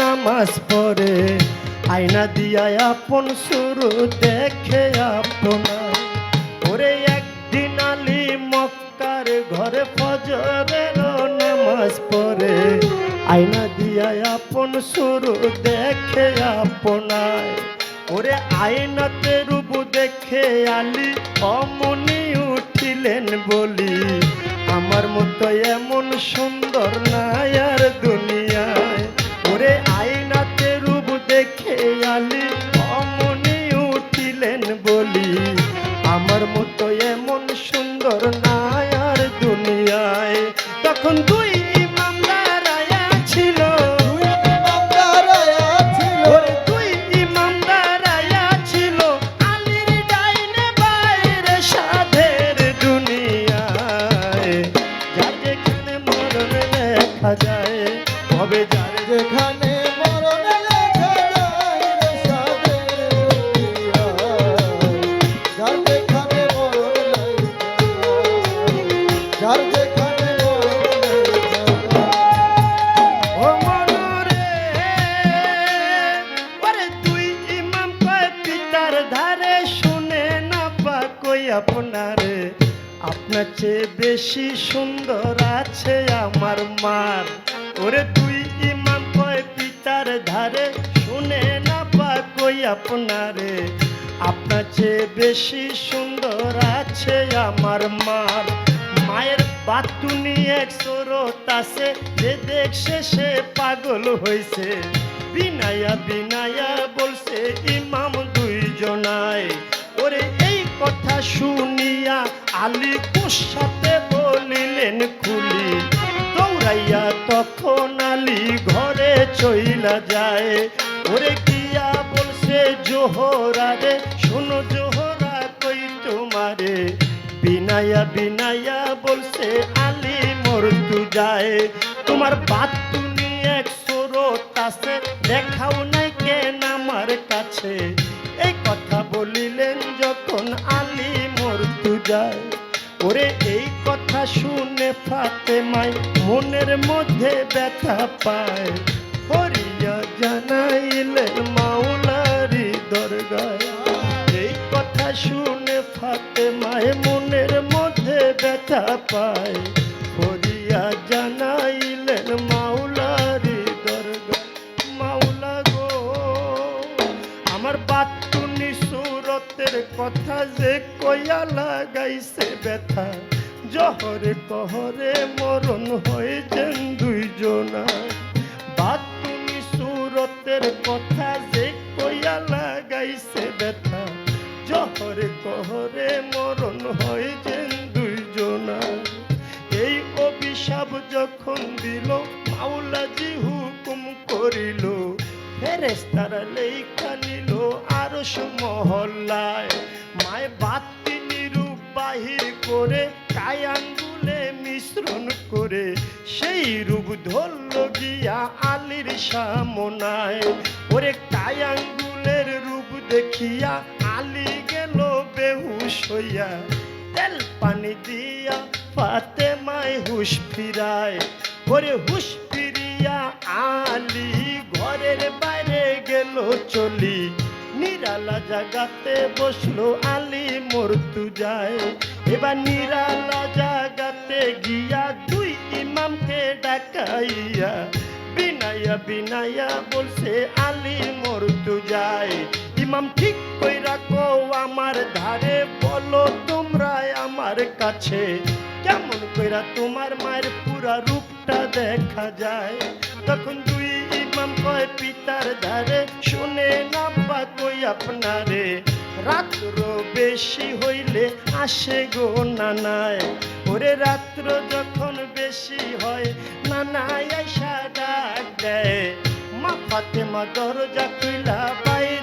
নামাজ পড়ে। আয়না দিয়া আপন শুরু দেখে আপনা ওরে একদিন আলী মক্কার ঘরে ফজরের নামাজ পড়ে। আয়না শুরু দেখে আপনায়। ওরে আয়নাতে রূপ দেখে আলি, অমনি উঠিলেন বলি। আমার মতো এমন সুন্দর নায়ার আর আপনার চেয়ে বেশি সুন্দর আছে আমার মার। ওরে তুই ইমাম কয় পিতার ধারে, শুনে না পা কই আপনারে। আপনার চেয়ে বেশি সুন্দর আছে আমার মার। মায়ের বাতুনি এক সরত আছে, যে দেখছে সে পাগল হইছে। বিনায়া বিনায়া বলছে, ইমাম দুইজনায় শুনিয়া আলী সাথে বলিলেন খুলি। দৌড়াইয়া তখন আলী ঘরে চইলা যায়। ওরে গিয়া বলছে জোহরা রে, শোনো জোহরা কই তোমারে। বিনায়া বিনায়া বলছে আলী মরতু যায়। তোমার বাত তুমি এক সরত আছে, দেখাও নাই কেন আমার কাছে। যায়। ওরে, এই কথা শুনে ফাতে মাই মনের মধ্যে ব্যথা পায়। হরিয়া জানাইলে মাওলারি দরগায়। এই কথা শুনে ফাতে মায় মনের মধ্যে ব্যথা পায়। ব্যথা। জহরে কহরে মরণ হয়েছেন দুইজনা বাতুনি সুরতের কথা আলী গেল বেহুশ হইয়া। তেল পানি দিয়া পাতে ফাতেমায় হুশ ফিরায়। ওরে হুশ ফিরিয়া আলী ঘরের বাইরে গেল চলি। নিরালা জাগাতে বসল আলী মরতু যায় এবার নিরালা জাগাতে গিয়া দুই ইমামকে ডাকাইয়া। বিনাইয়া বিনাইয়া বলছে আলী মরতু যায় ইমাম ঠিক কইরা কো আমার ধারে বলো তোমরা আমার কাছে। কেমন কইরা তোমার মায়ের পুরা রূপটা দেখা যায়। তখন দুই ইমাম কয়, পিতার ধারে শুনে না বা কই আপনারে। রাত্র বেশি হইলে আসে গো নানায়। ওরে রাত্র যখন বেশি হয়, নানায় ডাক দেয়। মা ফাতেমা দরজা খুইলা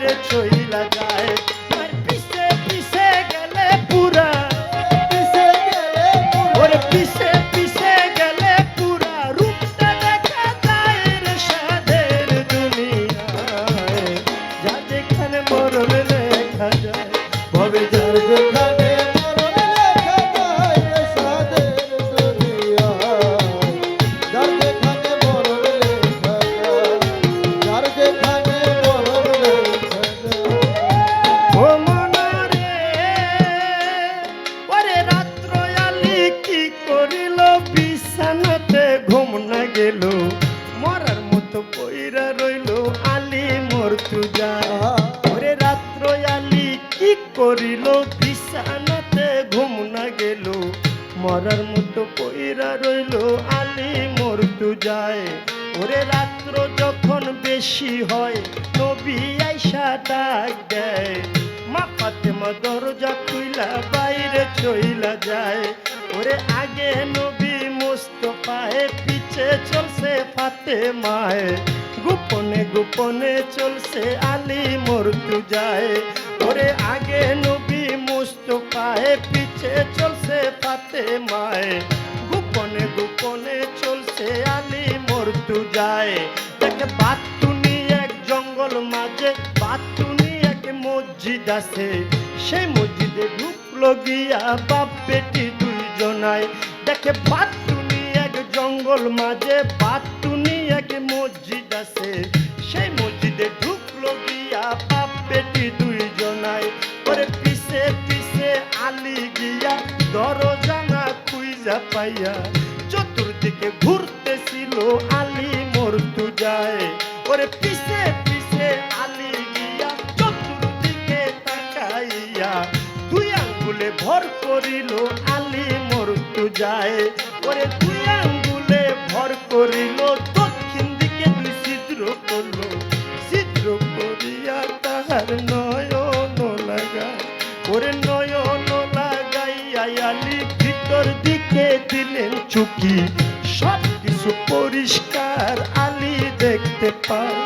বাইরে চইলা যায় মার পিছে পিছে গেলে পুরা। পিছে গেলে ওরে পিছে গেল, মরার মতো পইরা রইল আলি মরতু যায় ওরে রাত্র আলি কি করিল, বিছানাতে ঘুম না গেল, মরার মতো পইরা রইল আলি মরতু যায় ওরে রাত্র যখন বেশি হয়, নবী আইসা ডাক দেয়, মা দরজা খুইলা বাইরে চইলা যায়। ওরে আগে নবী মোস্তফায় পিছে চলছে ফাতেমায়। গোপনে গোপনে চলছে আলী মরতু যায়। ওরে আগে নবী মোস্তফায় পিছে চলছে ফাতেমায়। গোপনে গোপনে চলছে আলী মরতু যায়। দেখে বাতুনি এক জঙ্গল মাঝে, বাতুনি এক মসজিদ আছে। সেই মসজিদে ঢুকলো গিয়া বাপ বেটি দুইজনায়। দেখে এক জঙ্গল মাঝে বাতুনি এক মসজিদ আছে। সেই মসজিদে ঢুকলো গিয়া বাপ বেটি দুইজনায়। ওরে পিছে পিছে আলি গিয়া দরজানা খুইজা পাইয়া চতুর্দিকে ঘুরতেছিল আলি মরতু যায় ওরে পিছে পিছে আলি গিয়া চতুর্দিকে তাকাইয়া দুই আঙ্গুলে ভর করিল আলি মরতু যায় ওরে দুই করিল, দক্ষিণ দিকে দুই ছিদ্র করল। ছিদ্র ভিতর দিকে দিলেন চুকি সব কিছু পরিষ্কার আলী দেখতে পায়,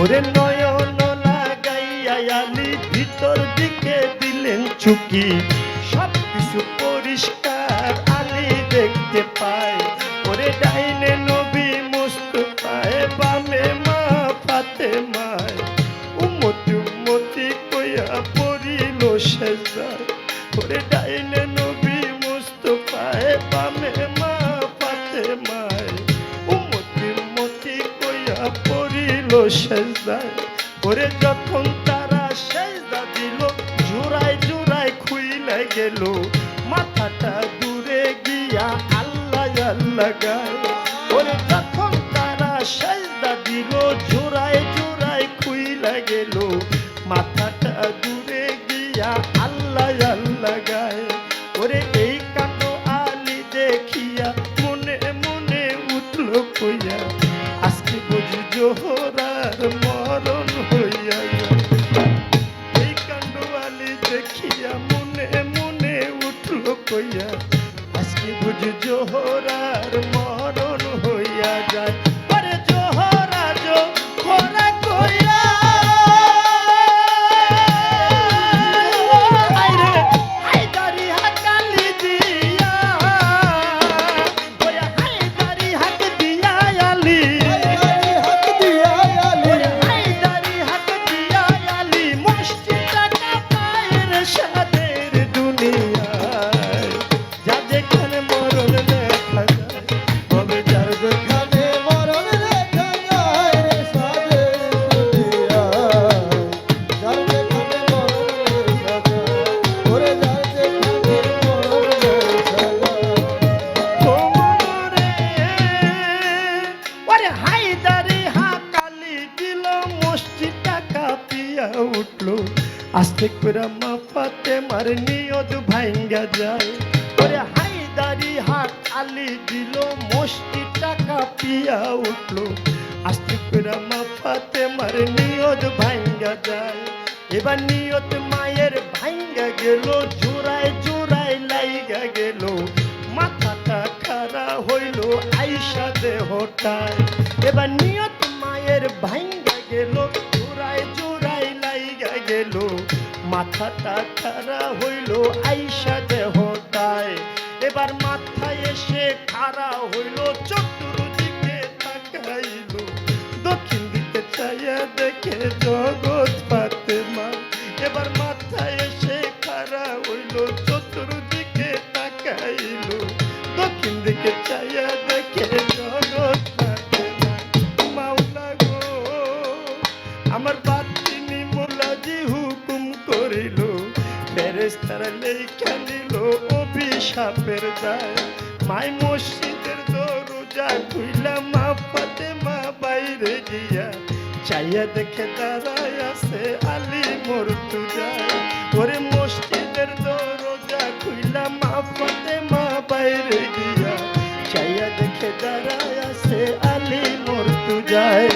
ওরে নয়ন লাগাইয়া আলী ভিতর দিকে দিলেন চুকি মুস্তফায় বামে ওরে যখন তারা সেজদা দিল জোড়ায় জোড়ায় খুইলে গেল মাথাটা দূরে গিয়া আল্লাহ আল্লাহ গায় ওরে যখন তারা সেজদা দিল কাঁপিয়া উঠল। আস্তে করে মা ফাতে মার নিয়ত ভাঙ্গা যায়। ওরে হায়দারি দাড়ি হাত আলি দিল মস্তি টাকা পিয়া উঠল। আস্তে করে মা ফাতে মারে নিয়ত ভাঙ্গা যায়। এবার নিয়ত মায়ের ভাঙ্গা গেল, জোড়ায় জোড়ায় লাইগা গেল। মাথাটা খারা হইল আইসা দেহটায়। এবার নিয়ত মায়ের ভাঙ্গা গেল জোড়ায় লাইগা গেল। মাথাটা খারা হইল, আইসা দেহটায় এবার মাথায় এসে খাড়া হইল, চতুর্দিকে তাকাইল। দক্ষিণ দিকে চাইয়া দেখে জগৎ পাতে মা লেখা নিল অভিশাপের দায়। মাই মসজিদের দরজা খুইলা মা পাতে মা বাইরে গিয়া। চাইয়া দেখে দাঁড়ায় আছে আলী মরতু যায় ওরে মসজিদের দরজা খুইলা মা পাতে মা বাইরে গিয়া। চাইয়া দেখে দাঁড়ায় আছে আলী মরতু যায়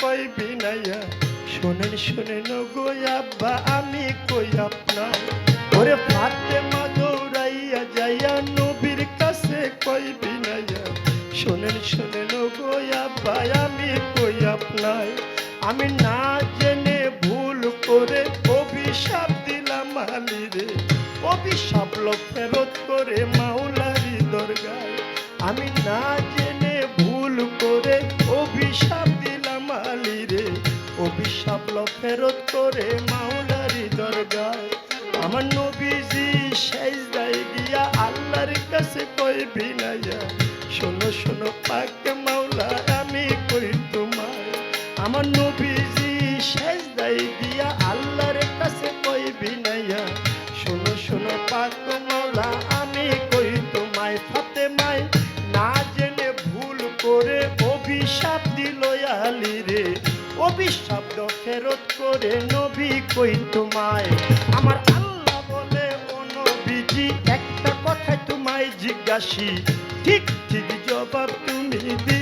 কই বিনাইয়া শোনেন শোনেন গো আব্বা, আমি কই আপনার? ওরে ফাতেমা দৌড়াইয়া যাইয়া নবীর কাছে কই বিনাইয়া শোনেন শোনেন গো আব্বা লোক ফেরত করে মাওলারি দরগায়। আমার নবীজি শেষ দায় গিয়া আল্লাহর কাছে কই বিনাইয়া শোনো শোনো, পাক মাওলা ফেরত করে নবী কই তোমায়। আমার আল্লাহ বলে, ও নবীজি, একটা কথা তোমায় জিজ্ঞাসি। ঠিক ঠিক জবাব তুমি দিবা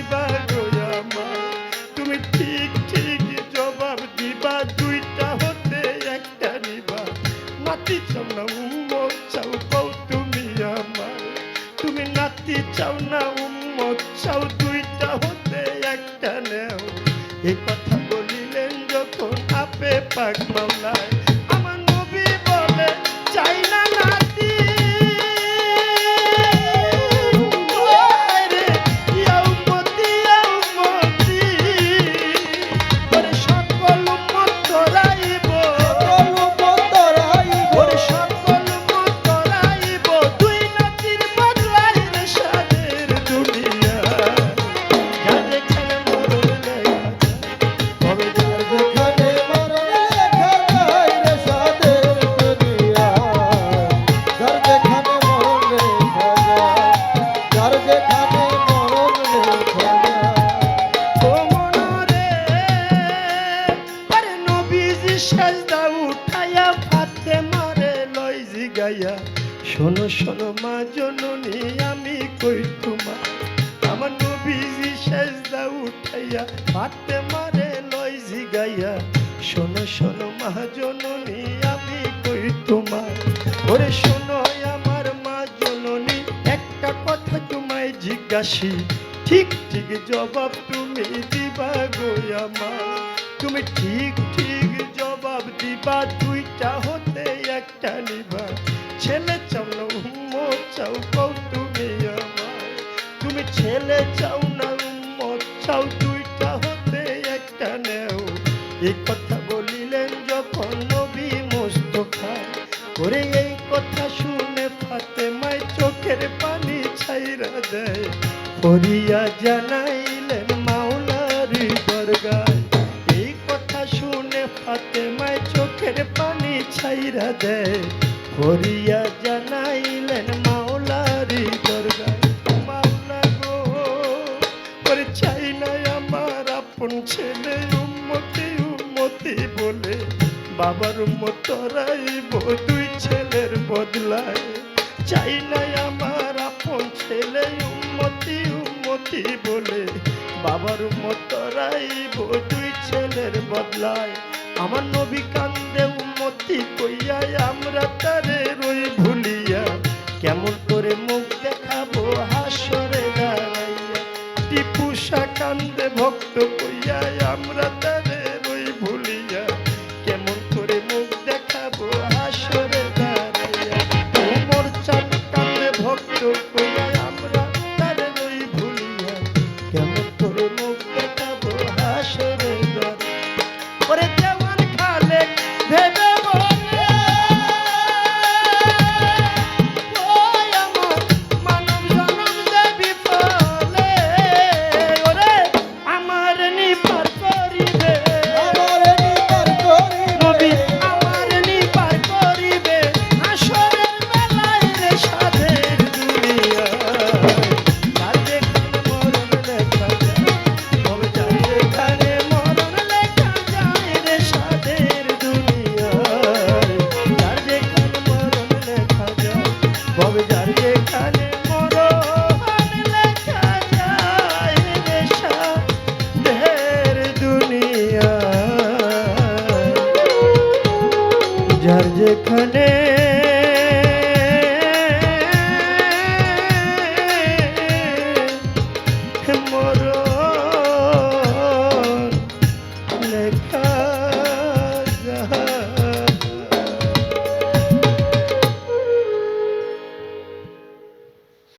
জিজ্ঞাসি, ঠিক ঠিক জবাব তুমি দিবা গো আমার। তুমি ঠিক ঠিক জবাব দিবা, দুইটা হতে একটা নিবা। ছেলে না উম্মত চাও কও তুমি আমায় তুমি ছেলে চাও না উম্মত চাও দুইটা হতে একটা নেও। এই কথা ফরিয়া জানাইলেন মাওলার দরগায়। এই কথা শুনে ফাতেমায় চোখের পানি ছাইরা দেয়। ফরিয়া জানাইলেন মাওলার দরগায়, মাওলা গো ওরে চাই না আমার আপন ছেলে, উম্মতি উম্মতি বলে। বাবার মতরাইব দুই ছেলের বদলায়। চাই না আমার আপন ছেলে উম্মতি বলে? বাবার মতরাই দুই ছেলের বদলায়। আমার নবী কান্দে উন্মতি কইয়াই আমরা তারে রই ভুলিয়া। কেমন করে মুখ দেখাবো হাসরে দাঁড়াইয়া। টিপুষা কান্দে ভক্ত কইয়াই আমরা তারে